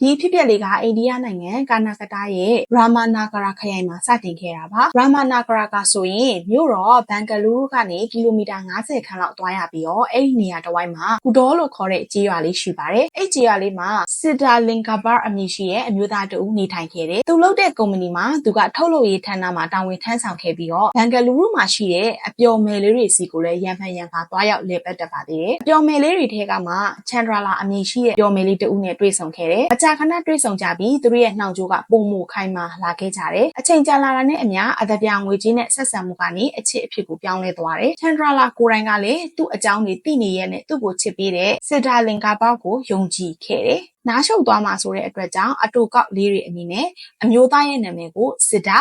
ဒီဖြစ်ပျက်လေးကအိန္ဒိယနိုင်ငံကာနာကတာရဲ့ရာမာနာဂရာခရိုင်မှာစတင်ခဲ့တာပါရာမာနာဂရာကဆိုရင်မြို့တော်ဘန်ဂလူးရုကနေကီလိုမီတာ90ခန့်လောက်သွားရပြီးတော့အဲ့ဒီနေရာတစ်ဝိုက်မှာကူဒေါလို့ခေါ်တဲ့ကြေးရွာလေးရှိပါတယ်အဲ့ကြေးရွာလေးမှာစစ်တာလင်ကာဘာအမည်ရှိရဲ့အမျိုးသားတဦးနေထိုင်ခဲ့တယ်သူလုပ်တဲ့ကုမ္ပဏီမှာသူကထုတ်လုပ်ရေးဌာနမှာတာဝန်ထမ်းဆောင်ခဲ့ပြီးတော့ဘန်ဂလူးရုမှာရှိတဲ့အပျော်မယ်လေးတွေစီကိုလည်းရံဖန်ရံခါသွားရောက်လည်ပတ်တတ်ပါသေးတယ်အပျော်မယ်လေးတွေထဲကမှချန်ဒရာလာအမည်ရှိတဲ့ပျော်မယ်လေးတဦးနဲ့တွေ့ဆုံခဲ့တယ်အကြာခဏတွေ့ဆုံကြပြီးသူတို့ရဲ့နှောင်ကြိုးကပုံမခိုင်မာလာခဲ့ကြတယ်အချိန်ကြာလာတာနဲ့အမျှအသပြာငွေကြေးနဲ့ဆက်ဆံမှုကနေအချစ်အဖြစ်ကိုပြောင်းလဲသွားတယ်ချန်ဒရာလာကိုယ်တိုင်ကလည်းသူ့အကြောင်းတွေသိနေရဲ့နဲ့သူ့ကိုချစ်ပေးတဲ့စစ်ဒါလင်ကာပေါက်ကိုယုံကြည်ခဲ့တယ်နားရှုပ်သွားမှာဆိုတဲ့အတွက်ကြောင့်အတူကောက်လေးတွေအမည်နဲ့အမျိုးသားရဲ့နာမည်ကိုစစ်ဒါ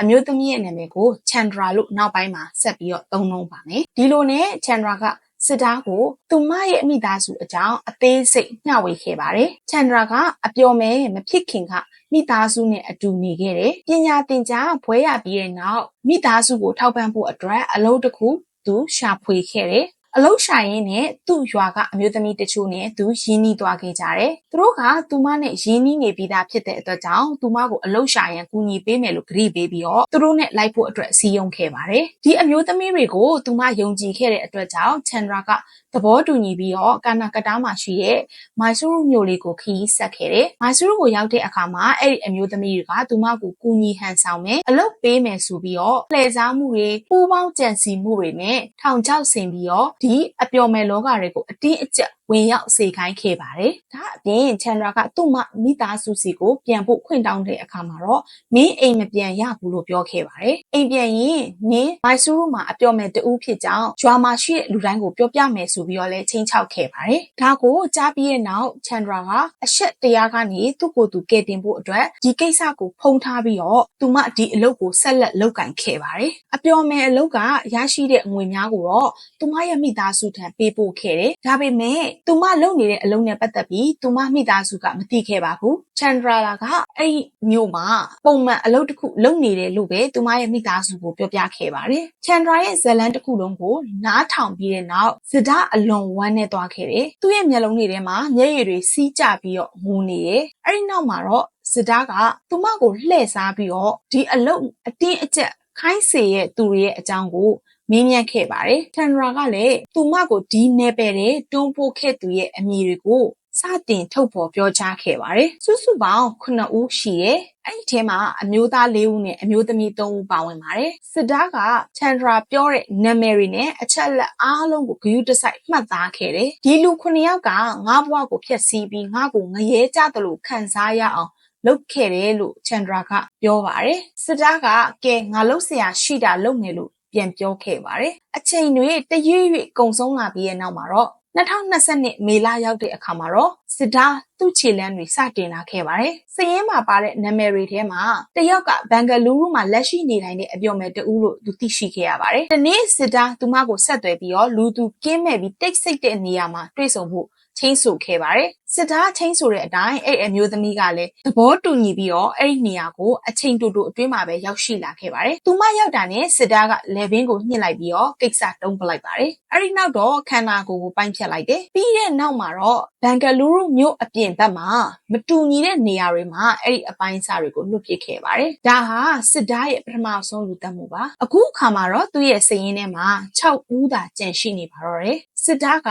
အမျိုးသမီးရဲ့နာမည်ကိုချန်ဒရာလို့နောက်ပိုင်းမှာဆက်ပြီးတော့သုံးလုံးပါမယ်ဒီလိုနဲ့ချန်ဒရာက စစ်သားကိုသူမရဲ့အမိသားစုအကြောင်းအသေးစိတ်မျှဝေခဲ့ပါတယ်။ချန်ဒရာကအပျော်မဲမဖြစ်ခင်ကမိသားစုနဲ့အတူနေခဲ့တယ်။ပညာသင်ကြားဘွဲရပြီးတဲ့နောက်မိသားစုကိုထောက်ပံ့ဖို့အတွက်အလုပ်တစ်ခုသူရှာဖွေခဲ့တယ်။ အလုရှာရင်းနဲ့သူ့ရွာကအမျိုးသမီးတချို့နဲ့သူရင်းနှီးသွားခဲ့ကြတယ်။သူတို့ကသူမနဲ့ရင်းနှီးနေပြီးသားဖြစ်တဲ့အတွက်ကြောင့်သူမကိုအလုရှာရန်ကူညီပေးမယ်လို့ကတိပေးပြီးတော့သူတို့နဲ့လိုက်ဖို့အတွက်စီယုံခဲ့ပါတယ်။ဒီအမျိုးသမီးတွေကိုသူမယုံကြည်ခဲ့တဲ့အတွက်ကြောင့်ချန်ဒရာကသဘောတူညီပြီးတော့ကာနာကတားမှာရှိတဲ့မိုင်ဆူရုမျိုးလေးကိုခရီးဆက်ခဲ့တယ်။မိုင်ဆူရုကိုရောက်တဲ့အခါမှာအဲ့ဒီအမျိုးသမီးတွေကသူမကိုကူညီဟန်ဆောင်မယ်အလုပ်ပေးမယ်ဆိုပြီးတော့လှည့်စားမှုတွေပူးပေါင်းကြံစီမှုတွေနဲ့ထောင်ချောက်ဆင်ပြီးတော့ဒီအပျော်မဲ့လောကတွေကိုအတင်းအကျပ်ဝင်ရောက်စေခိုင်းခဲ့ပါတယ်။ဒါအပြင်ချန်ဒရာကသူ့မမိသားစုစီကိုပြန်ဖို့ခွင့်တောင်းတဲ့အခါမှာတော့မင်းအိမ်မပြန်ရဘူးလို့ပြောခဲ့ပါတယ်။အိမ်ပြန်ရင်နင်းမိုင်ဆူရုမှာအပျော်မဲ့တူးဖြစ်ကြောင်းဂျွာမှာရှိတဲ့လူတိုင်းကိုပြောပြမယ်ဆိုပြီးတော့လည်းချင်းချောက်ခဲ့ပါတယ်။ဒါကိုကြားပြီးတဲ့နောက်ချန်ဒရာကအရှက်တရားကနေသူ့ကိုယ်သူကယ်တင်ဖို့အတွက်ဒီကိစ္စကိုဖုံးထားပြီးတော့သူမဒီအလုပ်ကိုဆက်လက်လုပ်ကင်ခဲ့ပါတယ်။အပျော်မဲ့အလုပ်ကရရှိတဲ့ငွေများကိုတော့သူမရဲ့မိသားစုထံပေးပို့ခဲ့တယ်။ဒါပေမဲ့သူမလုပ်နေတဲ့အလုပ်နဲ့ပတ်သက်ပြီးသူမမိသားစုကမသိခဲ့ပါဘူးချန်ဒရာလာကအဲ့ဒီမျိုးမှာပုံမှန်အလုပ်တစ်ခုလုပ်နေတယ်လို့ပဲသူမရဲ့မိသားစုကိုပြောပြခဲ့ပါတယ်ချန်ဒရာရဲ့ဇလန်တစ်ခုလုံးကိုနားထောင်ပြီးတဲ့နောက်ဇဒအလွန်ဝမ်းနဲ့သွားခဲ့တယ်သူ့ရဲ့မျက်လုံးတွေထဲမှာမျက်ရည်တွေစီးကျပြီးတော့ငိုနေတယ်အဲ့ဒီနောက်မှာတော့ဇဒကသူမကိုလှည့်စားပြီးတော့ဒီအလုပ်အတင်းအကျပ်ခိုင်းစေရဲ့သူတွေရဲ့အကြောင်းကို မင်းမြတ်ခဲ့ပါတယ်။ထန်ရာကလည်းသူမကိုဒီနယ်ပယ်တဲ့တွန်းပို့ခဲ့သူရဲ့အမည်တွေကိုစတင်ထုတ်ဖော်ပြောကြားခဲ့ပါတယ်။စုစုပေါင်း9ဦးရှိရဲ့အဲ့ဒီထဲမှာအမျိုးသား၄ဦးနဲ့အမျိုးသမီး၃ဦးပါဝင်ပါတယ်။စစ်သားကချန်ဒရာပြောတဲ့နာမည်တွေနဲ့အချက်လက်အားလုံးကိုဂရုတစိုက်မှတ်သားခဲ့တယ်။ဒီလူ9ယောက်ကငါ့ဘဝကိုဖျက်ဆီးပြီးငါ့ကိုငရဲကြတယ်လို့ခံစားရအောင်လုပ်ခဲ့တယ်လို့ချန်ဒရာကပြောပါတယ်။စစ်သားကကဲငါလုပ်เสียရှိတာလုပ်နေလို့ ပြန်ပြောခဲ့ပါတယ်။အချိန်တွေတရွေ့ရွေ့ကုံဆုံးလာပြီးတဲ့နောက်မှာတော့2022မေလရောက်တဲ့အခါမှာတော့စစ်သားသူ့ခြေလမ်းတွေစတင်လာခဲ့ပါတယ်။စည်ရင်းမှာပါတဲ့နာမည်တွေထဲမှာတယောက်ကဘန်ဂလူးရူးမှာလက်ရှိနေထိုင်တဲ့အပြော်မဲ့တူလို့သူသိရှိခဲ့ရပါတယ်။ဒီနေ့စစ်သားသူမကိုဆက်သွယ်ပြီးတော့လူသူကင်းမဲ့ပြီးတိတ်ဆိတ်တဲ့နေရာမှာတွေ့ဆုံဖို့ချင်းဆိုခဲ့ပါတယ်စစ်သားချင်းဆိုတဲ့အတိုင်းအဲ့အမျိုးသမီးကလည်းသဘောတူညီပြီးတော့အဲ့ဒီနေရာကိုအချိန်တူတူအတွင်းမှာပဲရောက်ရှိလာခဲ့ပါတယ်သူမရောက်တာနဲ့စစ်သားကလေဘင်းကိုညှစ်လိုက်ပြီးတော့ကိစ္စတုံးပလိုက်ပါတယ်အဲ့ဒီနောက်တော့ခန္ဓာကိုယ်ကိုပိုင်းဖြတ်လိုက်တယ်ပြီးတဲ့နောက်မှာတော့ဘန်ဂလူးရူမြို့အပြင်ဘက်မှာမတူညီတဲ့နေရာတွေမှာအဲ့ဒီအပိုင်းစားတွေကိုလွတ်ပစ်ခဲ့ပါတယ်ဒါဟာစစ်သားရဲ့ပထမဆုံးလူတက်မှုပါအခုအခါမှာတော့သူ့ရဲ့စည်ရင်းထဲမှာ6ဦးသာကျန်ရှိနေပါတော့တယ်စစ်သားက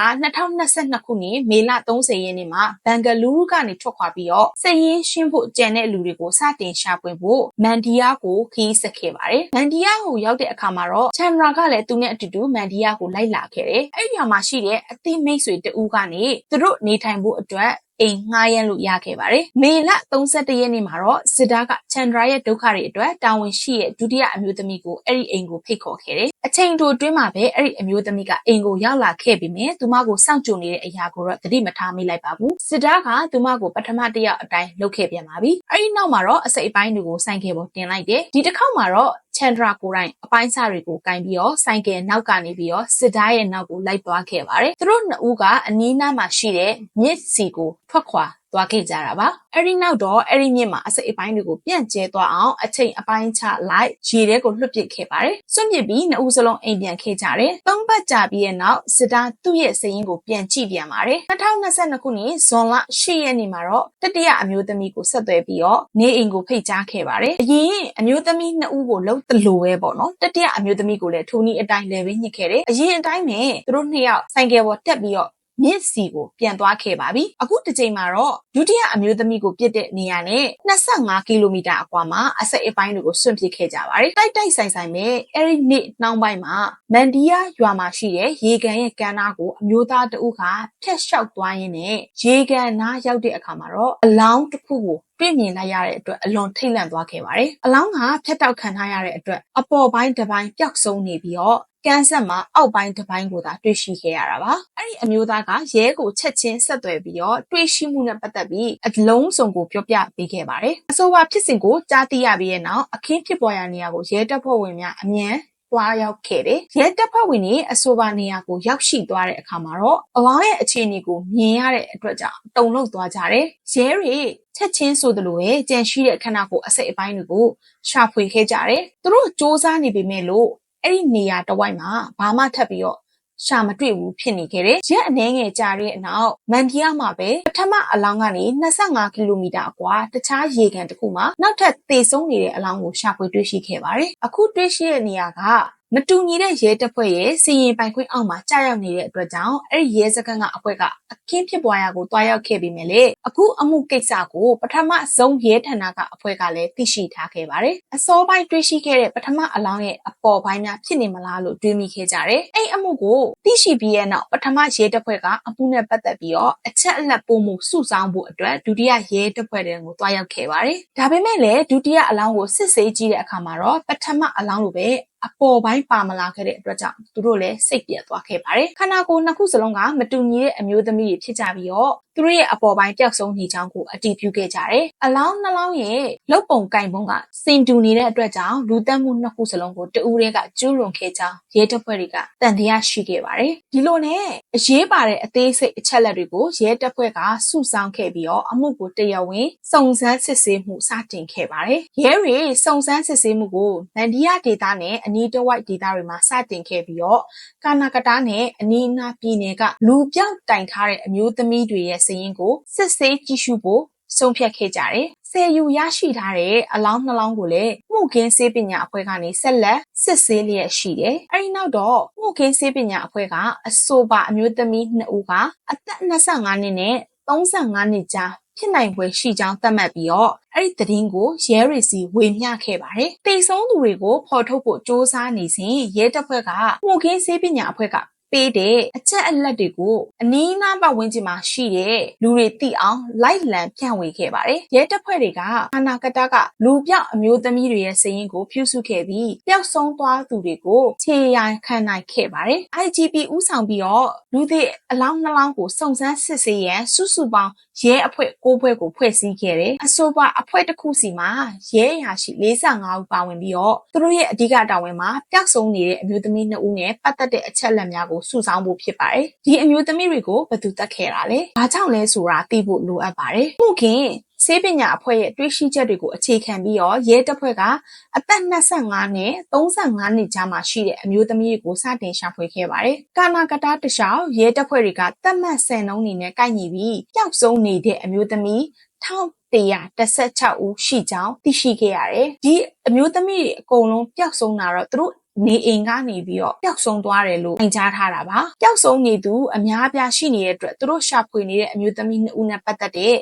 2022ခုနှစ်မေလ30ရက်နေ့မှာဘန်ဂလူးကနေထွက်ခွာပြီးတော့စည်ရင်းရှင်းဖို့ကြံတဲ့လူတွေကိုစတင်ရှာဖွေဖို့မန်ဒီယာကိုခီးဆက်ခဲ့ပါတယ်။မန်ဒီယာကိုရောက်တဲ့အခါမှာတော့ချန်ရာကလည်းသူနဲ့အတူတူမန်ဒီယာကိုလိုက်လာခဲ့တယ်။အဲ့ဒီမှာရှိတဲ့အသိမိတ်ဆွေတဦးကနေသူတို့နေထိုင်ဖို့အတွက်အိမ်ငှားရမ်းလို့ရခဲ့ပါတယ်။မေလ31ရက်နေ့မှာတော့စစ်သားကချန်ဒရာရဲ့ဒုက္ခတွေအတွက်တာဝန်ရှိတဲ့ဒုတိယအမျိုးသမီးကိုအဲ့ဒီအိမ်ကိုဖိတ်ခေါ်ခဲ့တယ်။ အချိန်တိုအတွင်းမှာပဲအဲ့ဒီအမျိုးသမီးကအိမ်ကိုရောက်လာခဲ့ပြီးမြဲသူမကိုစောင့်ကြိုနေတဲ့အရာကိုတော့သတိမထားမိလိုက်ပါဘူး။စစ်သားကသူမကိုပထမတစ်ယောက်အတိုင်းလုပ်ခဲ့ပြန်ပါပြီ။အဲ့ဒီနောက်မှာတော့အစိတ်အပိုင်းတွေကိုစိုင်းခဲ့ပေါ်တင်လိုက်တယ်။ဒီတစ်ခေါက်မှာတော့ချန်ဒရာကိုတိုင်အပိုင်းစားတွေကိုကင်ပြီးတော့ဆိုင်ကယ်နောက်ကနေပြီးတော့စစ်သားရဲ့နောက်ကိုလိုက်သွားခဲ့ပါတယ်။သူတို့နှစ်ဦးကအနီးနားမှာရှိတဲ့မြစ်စီကိုထွက်ခွာသွားခဲ့ကြတာပါအဲ့ဒီနောက်တော့အဲ့ဒီမြစ်မှာအစိတ်အပိုင်းတွေကိုပြန့်ကျဲသွားအောင်အချိန်အပိုင်းချလိုက်ရေထဲကိုလွှတ်ပစ်ခဲ့ပါတယ်စွန့်ပစ်ပြီးနှစ်ဦးစလုံးအိမ်ပြန်ခဲ့ကြတယ်သုံးပတ်ကြာပြီးရဲ့နောက်စစ်သားသူ့ရဲ့စရင်ကိုပြန်ကြည့်ပြန်ပါတယ်2022ခုနှစ်ဇွန်လ10ရက်နေ့မှာတော့တတိယအမျိုးသမီးကိုဆက်သွယ်ပြီးတော့နေအိမ်ကိုဖိတ်ကြားခဲ့ပါတယ်အရင်အမျိုးသမီးနှစ်ဦးကိုလှုပ်တလို့ပဲပေါ့နော်တတိယအမျိုးသမီးကိုလည်းထိုနည်းအတိုင်းလည်းပဲညှစ်ခဲ့တယ်အရင်အတိုင်းပဲသူတို့နှစ်ယောက်ဆိုင်ကယ်ပေါ်တက်ပြီးတော့ မြစ်စီကိုပြန်သွားခဲ့ပါပြီအခုတစ်ချိန်မှာတော့ဒုတိယအမျိုးသမီးကိုပြစ်တဲ့နေရာနဲ့25ကီလိုမီတာအကွာမှာအစိတ်အပိုင်းတွေကိုစွန့်ပစ်ခဲ့ကြပါတယ်တိုက်တိုက်ဆိုင်ဆိုင်ပဲအဲ့ဒီနေ့နှောင်းပိုင်းမှာမန်ဒီယာရွာမှာရှိတဲ့ရေကန်ရဲ့ကမ်းနားကိုအမျိုးသားတဦးကဖျက်လျှောက်သွားရင်းနဲ့ရေကန်နားရောက်တဲ့အခါမှာတော့အလောင်းတစ်ခုကိုတွေ့မြင်လိုက်ရတဲ့အတွက်အလွန်ထိတ်လန့်သွားခဲ့ပါတယ်။အလောင်းကဖျက်တောက်ခံထားရတဲ့အတွက်အပေါ်ပိုင်းတစ်ပိုင်းပျောက်ဆုံးနေပြီးတော့ကန်းဆက်မှာအောက်ပိုင်းတစ်ပိုင်းကိုသာတွေ့ရှိခဲ့ရတာပါ။အဲ့ဒီအမျိုးသားကရဲကိုချက်ချင်းဆက်သွယ်ပြီးတော့တွေ့ရှိမှုနဲ့ပတ်သက်ပြီးအလုံးစုံကိုပြောပြပေးခဲ့ပါတယ်။အဆိုပါဖြစ်စဉ်ကိုကြားသိရပြီးတဲ့နောက်အခင်းဖြစ်ပေါ်ရာနေရာကိုရဲတပ်ဖွဲ့ဝင်များအမြန် တွားရောက်ခဲ့တယ်။ရဲတပ်ဖွဲ့ဝင်တွေအဆိုပါနေရာကိုရောက်ရှိသွားတဲ့အခါမှာတော့အလောင်းရဲ့အခြေအနေကိုမြင်ရတဲ့အတွက်ကြောင့်တုန်လှုပ်သွားကြတယ်။ရဲတွေချက်ချင်းဆိုသလိုပဲကြံရှိတဲ့ခန္ဓာကိုယ်အစိတ်အပိုင်းတွေကိုရှာဖွေခဲ့ကြတယ်။သူတို့စ조사နေပေမဲ့လို့အဲ့ဒီနေရာတစ်ဝိုက်မှာဘာမှထပ်ပြီးတော့ ရှာမတွေ့ဘူးဖြစ်နေခဲ့တယ်။ရက်အနှဲငယ်ကြာတဲ့အနောက်မန်ဒီယာမှာပဲပထမအလောင်းကနေ25ကီလိုမီတာအကွာတခြားရေကန်တစ်ခုမှာနောက်ထပ်သေဆုံးနေတဲ့အလောင်းကိုရှာဖွေတွေ့ရှိခဲ့ပါတယ်။အခုတွေ့ရှိတဲ့နေရာက မတူညီတဲ့ရဲတပ်ဖွဲ့ရဲ့စီရင်ပိုင်ခွင့်အောက်မှာကြာရောက်နေတဲ့အတွက်ကြောင့်အဲ့ဒီရဲစခန်းကအဖွဲ့ကအခင်းဖြစ်ပွားရာကိုတွားရောက်ခဲ့ပြီးမြဲလေအခုအမှုကိစ္စကိုပထမဆုံးရဲဌာနကအဖွဲ့ကလည်းသိရှိထားခဲ့ပါတယ်အစောပိုင်းတွေ့ရှိခဲ့တဲ့ပထမအလောင်းရဲ့အပေါ်ပိုင်းများဖြစ်နေမလားလို့တွေးမိခဲ့ကြတယ်အဲ့အမှုကိုသိရှိပြီးရဲ့နောက်ပထမရဲတပ်ဖွဲ့ကအမှုနဲ့ပတ်သက်ပြီးတော့အချက်အလက်ပုံမှုစုဆောင်းဖို့အတွက်ဒုတိယရဲတပ်ဖွဲ့တွေကိုတွားရောက်ခဲ့ပါတယ်ဒါပေမဲ့လည်းဒုတိယအလောင်းကိုစစ်ဆေးကြည့်တဲ့အခါမှာတော့ပထမအလောင်းလိုပဲ အပေါ်ပိုင်းပါမလာခဲ့တဲ့အတွက်ကြောင့်သူတို့လည်းစိတ်ပြတ်သွားခဲ့ပါတယ်ခန္ဓာကိုယ်နှစ်ခုစလုံးကမတူညီတဲ့အမျိုးသမီးတွေဖြစ်ကြပြီးတော့ သူတို့ရဲ့အပေါ်ပိုင်းပျောက်ဆုံးနေကြောင်းကိုအတည်ပြုခဲ့ကြတယ်အလောင်းနှလောင်းရဲ့လုတ်ပုံကင်ပုံကစင်တူနေတဲ့အတွက်ကြောင့်လူသက်မှုနှစ်ခုစလုံးကိုတဦးတည်းကကျူးလွန်ခဲ့ကြောင်းရဲတပ်ဖွဲ့တွေကတန်တရားရှိခဲ့ပါတယ်ဒီလိုနဲ့အရေးပါတဲ့အသေးစိတ်အချက်လက်တွေကိုရဲတပ်ဖွဲ့ကစုဆောင်းခဲ့ပြီးတော့အမှုကိုတရားဝင်စုံစမ်းစစ်ဆေးမှုစတင်ခဲ့ပါတယ်ရဲတွေစုံစမ်းစစ်ဆေးမှုကိုမန်ဒီယာဒေတာနဲ့အနီးတစ်ဝိုက်ဒေတာတွေမှာစတင်ခဲ့ပြီးတော့ကာနာကတာနဲ့အနီးအနားပြည်နယ်ကလူပြောက်တိုင်ထားတဲ့အမျိုးသမီးတွေရဲ့စည်ရင်းကိုစစ်ဆေးကြည့်ရှုဖို့ဆုံးဖြတ်ခဲ့ကြတယ်။ဆယ်ယူရရှိထားတဲ့အလောင်းနှလောင်းကိုလည်းမှုခင်းစေပညာအဖွဲ့ကနေဆက်လက်စစ်ဆေးလျက်ရှိတယ်။အဲဒီနောက်တော့မှုခင်းစေပညာအဖွဲ့ကအဆိုပါအမျိုးသမီးနှစ်ဦးကအသက်25နှစ်နဲ့35နှစ်ကြားဖြစ်နိုင်ပွဲရှိကြောင်းသတ်မှတ်ပြီးတော့အဲ့ဒီသတင်းကိုရဲရီစီဝေမျှခဲ့ပါတယ်။တိတ်ဆုံးသူတွေကိုဖော်ထုတ်ဖို့စ조사နေစဉ်ရဲတပ်ဖွဲ့ကမှုခင်းစေးပညာအဖွဲ့က ပေးတဲ့အချက်အလက်တွေကိုအနီးအနားပတ်ဝန်းကျင်မှာရှိတဲ့လူတွေသိအောင်လိုက်လံဖြန့်ဝေခဲ့ပါတယ်။ရဲတပ်ဖွဲ့တွေကအာနာကတကလူပြောက်အမျိုးသမီးတွေရဲ့စည်ရင်ကိုပြုစုခဲ့ပြီးပျောက်ဆုံးသွားသူတွေကိုခြေရိုင်ခံနိုင်ခဲ့ပါတယ်။ IGP ဥဆောင်ပြီးတော့လူသည့်အလောင်းနှလောင်းကိုစုံစမ်းစစ်ဆေးရန်စုစုပေါင်းရဲအဖွဲ့၉ဖွဲ့ကိုဖွဲ့စည်းခဲ့တယ်။အဆိုပါအဖွဲ့တစ်ခုစီမှာရဲအရာရှိ45ဦးပါဝင်ပြီးတော့သူတို့ရဲ့အဓိကတာဝန်မှာပျောက်ဆုံးနေတဲ့အမျိုးသမီး2ဦးနဲ့ပတ်သက်တဲ့အချက်အလက်များကိုစုဆောင်းဖို့ဖြစ်ပါတယ်။ဒီအမျိုးသမီးတွေကိုဘယ်သူတက်ခဲ့တာလဲ။ဘာကြောင့်လဲဆိုတာသိဖို့လိုအပ်ပါတယ်။မှုခင်ဆေးပညာအဖွဲ့ရဲ့တွေးရှိချက်တွေကိုအခြေခံပြီးတော့ရဲတပ်ဖွဲ့ကအသက်25နဲ့35နှစ်ကြားမှာရှိတဲ့အမျိုးသမီးတွေကိုစတင်ရှာဖွေခဲ့ပါတယ်။ကာနာကတာတခြားရဲတပ်ဖွဲ့တွေကတတ်မှတ်ဆယ်နှုန်းနေနဲ့ကိုက်ညီပြီးပျောက်ဆုံးနေတဲ့အမျိုးသမီး1116ဦးရှိကြောင်းသိရှိခဲ့ရတယ်။ဒီအမျိုးသမီးတွေအကုန်လုံးပျောက်ဆုံးတာတော့သူတို့ နေအိမ်ကနေပြီးတော့ပျောက်ဆုံးသွားတယ်လို့အင်ကြားထားတာပါပျောက်ဆုံးနေသူအများအပြားရှိနေတဲ့အတွက်သူတို့ရှာဖွေနေတဲ့အမျိုးသမီးနှစ်ဦးနဲ့ပတ်သက်တဲ့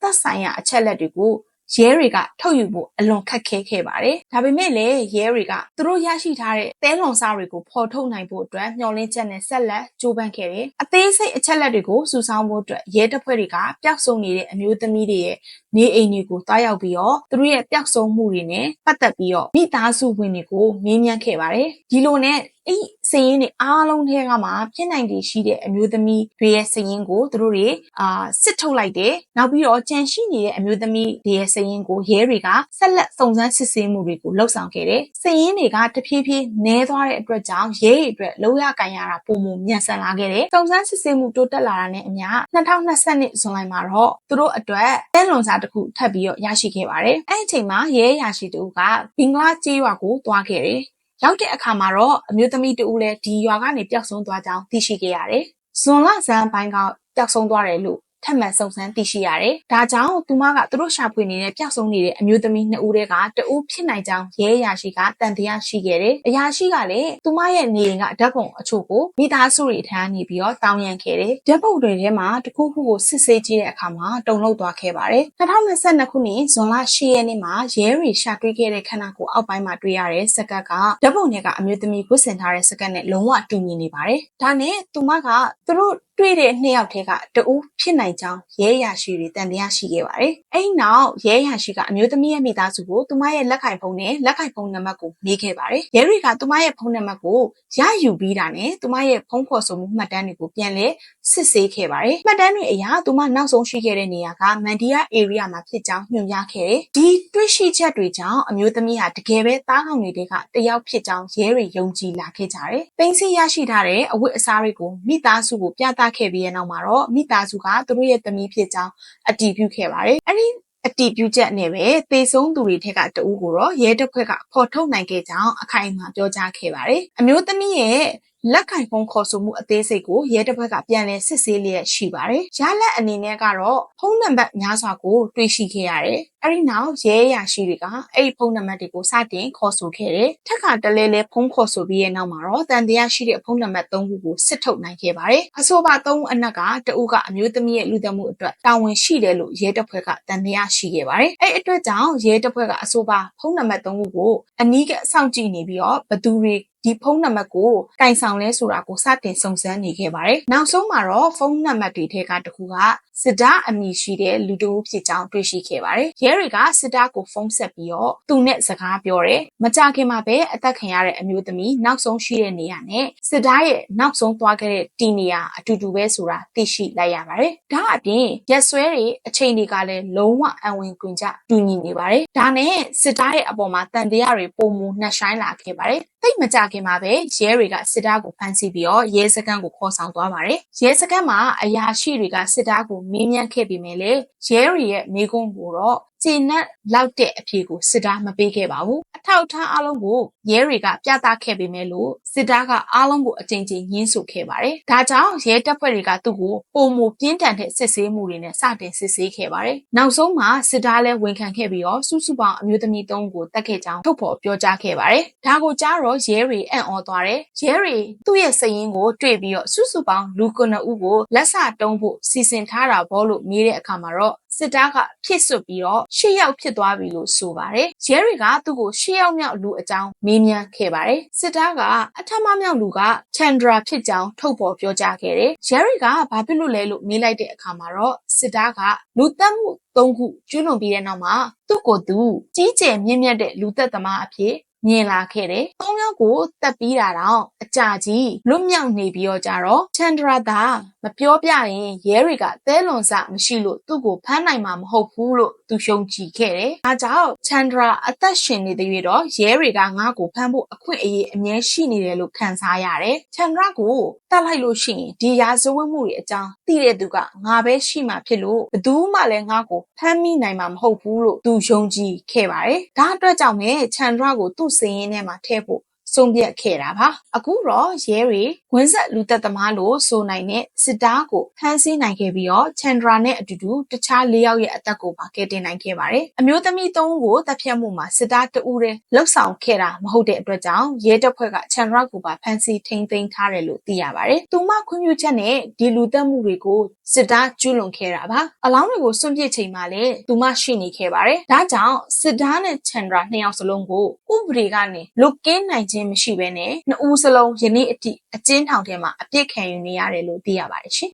သက်ဆိုင်ရာအချက်လက်တွေကိုရဲတွေကထုတ်ယူဖို့အလွန်ခက်ခဲခဲ့ပါတယ်။ဒါပေမဲ့လည်းရဲတွေကသူတို့ရရှိထားတဲ့သဲလွန်စားတွေကိုဖော်ထုတ်နိုင်ဖို့အတွက်မျှော်လင့်ချက်နဲ့ဆက်လက်ကြိုးပမ်းခဲ့တယ်။အသေးစိတ်အချက်လက်တွေကိုစုဆောင်းဖို့အတွက်ရဲတပ်ဖွဲ့တွေကပျောက်ဆုံးနေတဲ့အမျိုးသမီးတွေရဲ့နေအိမ်တွေကိုတွားရောက်ပြီးတော့သူတို့ရဲ့ပျောက်ဆုံးမှုတွေနဲ့ပတ်သက်ပြီးတော့မိသားစုဝင်တွေကိုမေးမြန်းခဲ့ပါတယ်ဒီလိုနဲ့အဲ့စည်ရင်းတွေအားလုံးထဲကမှဖြစ်နိုင်တည်ရှိတဲ့အမျိုးသမီးတွေရဲ့စည်ရင်းကိုသူတို့တွေအာစစ်ထုတ်လိုက်တယ်နောက်ပြီးတော့ကြန့်ရှိနေတဲ့အမျိုးသမီးတွေရဲ့စည်ရင်းကိုရဲတွေကဆက်လက်စုံစမ်းစစ်ဆေးမှုတွေကိုလှုပ်ဆောင်ခဲ့တယ်စည်ရင်းတွေကတဖြည်းဖြည်းနည်းသွားတဲ့အတွက်ကြောင့်ရဲတွေအတွက်လောရကန်ရတာပုံမှုမြန်ဆန်လာခဲ့တယ်စုံစမ်းစစ်ဆေးမှုတိုးတက်လာတာနဲ့အမျှ2020ဇွန်လမှာတော့သူတို့အတွက်တဲလွန်စာတစ်ခုထပ်ပြီးတော့ရရှိခဲ့ပါတယ်အဲ့ဒီအချိန်မှာရဲရရှိသူကဘင်္ဂလားကျေးရွာကိုသွားခဲ့တယ်ရောက်တဲ့အခါမှာတော့အမျိုးသမီးတဦးလည်းဒီရွာကနေပျောက်ဆုံးသွားကြောင်းသိရှိခဲ့ရတယ်။ဇွန်လဆန်းပိုင်းကပျောက်ဆုံးသွားတယ်လို့ ထပ်မံစုံစမ်းသိရှိရတယ်။ဒါကြောင့်သူမကသူတို့ရှာဖွေနေတဲ့ပျောက်ဆုံးနေတဲ့အမျိုးသမီးနှစ်ဦးတည်းကတဦးဖြစ်နိုင်ကြောင်းရဲအရာရှိကတန်တရားရှိခဲ့တယ်။အရာရှိကလည်းသူမရဲ့နေအိမ်ကဓာတ်ပုံအချို့ကိုမိသားစုတွေထမ်းနေပြီးတော့တောင်းရန်ခဲ့တယ်။ဓာတ်ပုံတွေထဲမှာတခုခုကိုစစ်ဆေးကြည့်တဲ့အခါမှာတုံ့လောက်သွားခဲ့ပါတယ်။2022ခုနှစ်ဇွန်လ10ရက်နေ့မှာရဲတွေရှာတွေ့ခဲ့တဲ့ခန္ဓာကိုယ်အောက်ပိုင်းမှာတွေ့ရတဲ့စကတ်ကဓာတ်ပုံတွေကအမျိုးသမီးဝတ်ဆင်ထားတဲ့စကတ်နဲ့လုံးဝတူညီနေပါတယ်။ဒါနဲ့သူမကသူတို့ တွေ့တဲ့နှစ်ယောက်ထဲကတဦးဖြစ်နိုင်ကြောင်းရဲရရှိတွေတန်တရားရှိခဲ့ပါတယ်။အဲဒီနောက်ရဲရရှိကအမျိုးသမီးရဲ့မိသားစုကိုသူမရဲ့လက်ခိုင်ဖုန်းနဲ့လက်ခိုင်ဖုန်းနံပါတ်ကိုမေးခဲ့ပါတယ်။ရဲတွေကသူမရဲ့ဖုန်းနံပါတ်ကိုရယူပြီးတာနဲ့သူမရဲ့ဖုန်းခေါ်ဆိုမှုမှတ်တမ်းတွေကိုပြန်လည်စစ်ဆေးခဲ့ပါတယ်။မှတ်တမ်းတွေအရသူမနောက်ဆုံးရှိခဲ့တဲ့နေရာကမန်ဒီယာ area မှာဖြစ်ကြောင်းညွှန်ပြခဲ့တယ်။ဒီတွေ့ရှိချက်တွေကြောင့်အမျိုးသမီးဟာတကယ်ပဲသားကောင်တွေကတယောက်ဖြစ်ကြောင်းရဲတွေယုံကြည်လာခဲ့ကြတယ်။ပိန်းစီရရှိထားတဲ့အဝတ်အစားတွေကိုမိသားစုကိုပြသခဲ့ပြီးတဲ့နောက်မှာတော့မိသားစုကသူတို့ရဲ့သမီးဖြစ်ကြောင်းအတည်ပြုခဲ့ပါတယ်။အဲဒီအတီးပြုချက်နဲ့ပဲသေဆုံးသူတွေထက်ကတဦးကိုတော့ရဲတပ်ဖွဲ့ကဖော်ထုတ်နိုင်ခဲ့ကြောင်းအခိုင်အမာပြောကြားခဲ့ပါတယ်။အမျိုးသမီးရဲ့လက်ကင်ဖုန်းခေါ်ဆိုမှုအသေးစိတ်ကိုရဲတပ်ဖွဲ့ကပြန်လည်စစ်ဆေးလျက်ရှိပါတယ်။ရလက်အနေနဲ့ကတော့ဖုန်းနံပါတ်များစွာကိုတွေ့ရှိခဲ့ရတယ်။အဲဒီနောက်ရဲရရှိတွေကအဲ့ဒီဖုန်းနံပါတ်တွေကိုစတင်ခေါ်ဆိုခဲ့တယ်။ထက်ကတလဲလဲဖုန်းခေါ်ဆိုပြီးရဲ့နောက်မှာတော့တန်တရားရှိတဲ့ဖုန်းနံပါတ်၃ခုကိုစစ်ထုတ်နိုင်ခဲ့ပါတယ်။အဆိုပါ၃အနက်ကတဦးကအမျိုးသမီးရဲ့လူသမှုအတွက်တာဝန်ရှိတယ်လို့ရဲတပ်ဖွဲ့ကတန်တရားရှိခဲ့ပါတယ်။အဲ့အတွက်ကြောင့်ရဲတပ်ဖွဲ့ကအဆိုပါဖုန်းနံပါတ်၃ခုကိုအနီးကစောင့်ကြည့်နေပြီးတော့ဘသူတွေဒီဖုန်းနံပါတ်ကိုကင်ဆောင်လဲဆိုတာကိုစတင်စုံစမ်းနေခဲ့ပါတယ်။နောက်ဆုံးမှာတော့ဖုန်းနံပါတ်တွေထဲကတစ်ခုကစစ်သားအမည်ရှိတဲ့လူတဦးဖြစ်ကြောင်းတွေ့ရှိခဲ့ပါတယ်။ရဲတွေကစစ်သားကိုဖုန်းဆက်ပြီးတော့သူနဲ့စကားပြောတယ်။မကြခင်မှာပဲအသက်ခံရတဲ့အမျိုးသမီးနောက်ဆုံးရှိတဲ့နေရာနဲ့စစ်သားရဲ့နောက်ဆုံးသွားခဲ့တဲ့တီနေရာအတူတူပဲဆိုတာသိရှိလိုက်ရပါတယ်။ဒါအပြင်ရက်ဆွဲတွေအချိန်တွေကလည်းလုံးဝအဝင်ကွင်ကြတူညီနေပါတယ်။ဒါနဲ့စစ်သားရဲ့အပေါ်မှာတန်တရားတွေပုံမူနှက်ဆိုင်လာခဲ့ပါတယ်။တိတ်မကြခင်မှာပဲရဲတွေကစစ်သားကိုဖမ်းဆီးပြီးတော့ရဲစခန်းကိုခေါ်ဆောင်သွားပါတယ်။ရဲစခန်းမှာအရာရှိတွေကစစ်သားကိုမေးမြန်းခဲ့ပေမဲ့လည်းရဲတွေရဲ့မေးခွန်းကိုတော့ကျေနပ်လောက်တဲ့အဖြေကိုစစ်သားမပေးခဲ့ပါဘူးအထောက်အထားအလုံးကိုရဲတွေကပြသခဲ့ပေမဲ့လို့စစ်သားကအားလုံးကိုအကြိမ်ကြိမ်ညှင်းဆိုခဲ့ပါတယ်ဒါကြောင့်ရဲတပ်ဖွဲ့တွေကသူ့ကိုပုံမူပြင်းထန်တဲ့စစ်ဆေးမှုတွေနဲ့စတင်စစ်ဆေးခဲ့ပါတယ်နောက်ဆုံးမှာစစ်သားလည်းဝန်ခံခဲ့ပြီးတော့စုစုပေါင်းအမျိုးသမီးသုံးကိုတတ်ခဲ့ကြောင်းထုတ်ဖော်ပြောကြားခဲ့ပါတယ်ဒါကိုကြားတော့ရဲတွေအံ့ဩသွားတယ်ရဲတွေသူ့ရဲ့စရင်ကိုတွေ့ပြီးတော့စုစုပေါင်းလူကုနဦးကိုလက်စတုံးဖို့စီစဉ်ထားတာဘောလို့မေးတဲ့အခါမှာတော့စစ်သားကဖြစ်ဆွပြီးတော့ရှစ်ယောက်ဖြစ်သွားပြီလို့ဆိုပါတယ်။ရဲတွေကသူ့ကိုရှစ်ယောက်မြောက်လူအကြောင်းမေးမြန်းခဲ့ပါတယ်။စစ်သားကအထမမြောက်လူကချန်ဒရာဖြစ်ကြောင်းထုတ်ဖော်ပြောကြားခဲ့တယ်။ရဲတွေကဘာဖြစ်လို့လဲလို့မေးလိုက်တဲ့အခါမှာတော့စစ်သားကလူတက်မှု၃ခုကျွလွန်ပြီးတဲ့နောက်မှာသူ့ကိုယ်သူကြီးကျယ်မြင့်မြတ်တဲ့လူသက်သမားအဖြစ် မြင်လာခဲ့တယ်။သုံးယောက်ကိုတက်ပြီးတာတော့အကြာကြီးလွတ်မြောက်နေပြီးတော့ကြတော့ချန်ဒရာသာမပြောပြရင်ရဲတွေကသဲလွန်စမရှိလို့သူ့ကိုဖမ်းနိုင်မှာမဟုတ်ဘူးလို့သူရှုံကြည်ခဲ့တယ်။ဒါကြောင့်ချန်ဒရာအသက်ရှင်နေတဲ့၍တော့ရဲတွေကငါ့ကိုဖမ်းဖို့အခွင့်အရေးအမြဲရှိနေတယ်လို့ခံစားရတယ်။ချန်ဒရာကိုတတ်လိုက်လို့ရှိရင်ဒီရာဇဝတ်မှုတွေအကြောင်းသိတဲ့သူကငါပဲရှိမှဖြစ်လို့ဘယ်သူမှလည်းငါ့ကိုဖမ်းမိနိုင်မှာမဟုတ်ဘူးလို့သူယုံကြည်ခဲ့ပါတယ်။ဒါအတွက်ကြောင့်ပဲချန်ဒရာကိုသူ့စည်ရင်းထဲမှာထည့်ဖို့ဆုံးဖြတ်ခဲ့တာပါအခုတော့ရဲတွေဝင်းဆက်လူသက်သမားလို့ဆိုနိုင်တဲ့စစ်သားကိုဖမ်းဆီးနိုင်ခဲ့ပြီးတော့ချန်ဒရာနဲ့အတူတူတခြား၄ယောက်ရဲ့အသက်ကိုပါကယ်တင်နိုင်ခဲ့ပါတယ်အမျိုးသမီး၃ဦးကိုတပ်ဖြတ်မှုမှာစစ်သားတဦးတည်းလှုပ်ဆောင်ခဲ့တာမဟုတ်တဲ့အတွက်ကြောင့်ရဲတပ်ဖွဲ့ကချန်ဒရာကိုပါဖမ်းဆီးထိန်းသိမ်းထားတယ်လို့သိရပါတယ်သူမခွင့်ပြုချက်နဲ့ဒီလူသက်မှုတွေကို စစ်သားကျူးလွန်ခဲ့တာပါအလောင်းတွေကိုစွန့်ပစ်ချိန်မှာလည်းသူမရှိနေခဲ့ပါတယ်ဒါကြောင့်စစ်သားနဲ့ချန်ဒရာနှစ်ယောက်စလုံးကိုဥပဒေကနေလွတ်ကင်းနိုင်ခြင်းမရှိဘဲနဲ့နှစ်ဦးစလုံးယနေ့အထိအကျဉ်းထောင်ထဲမှာအပြစ်ခံယူနေရတယ်လို့သိရပါတယ်ရှင်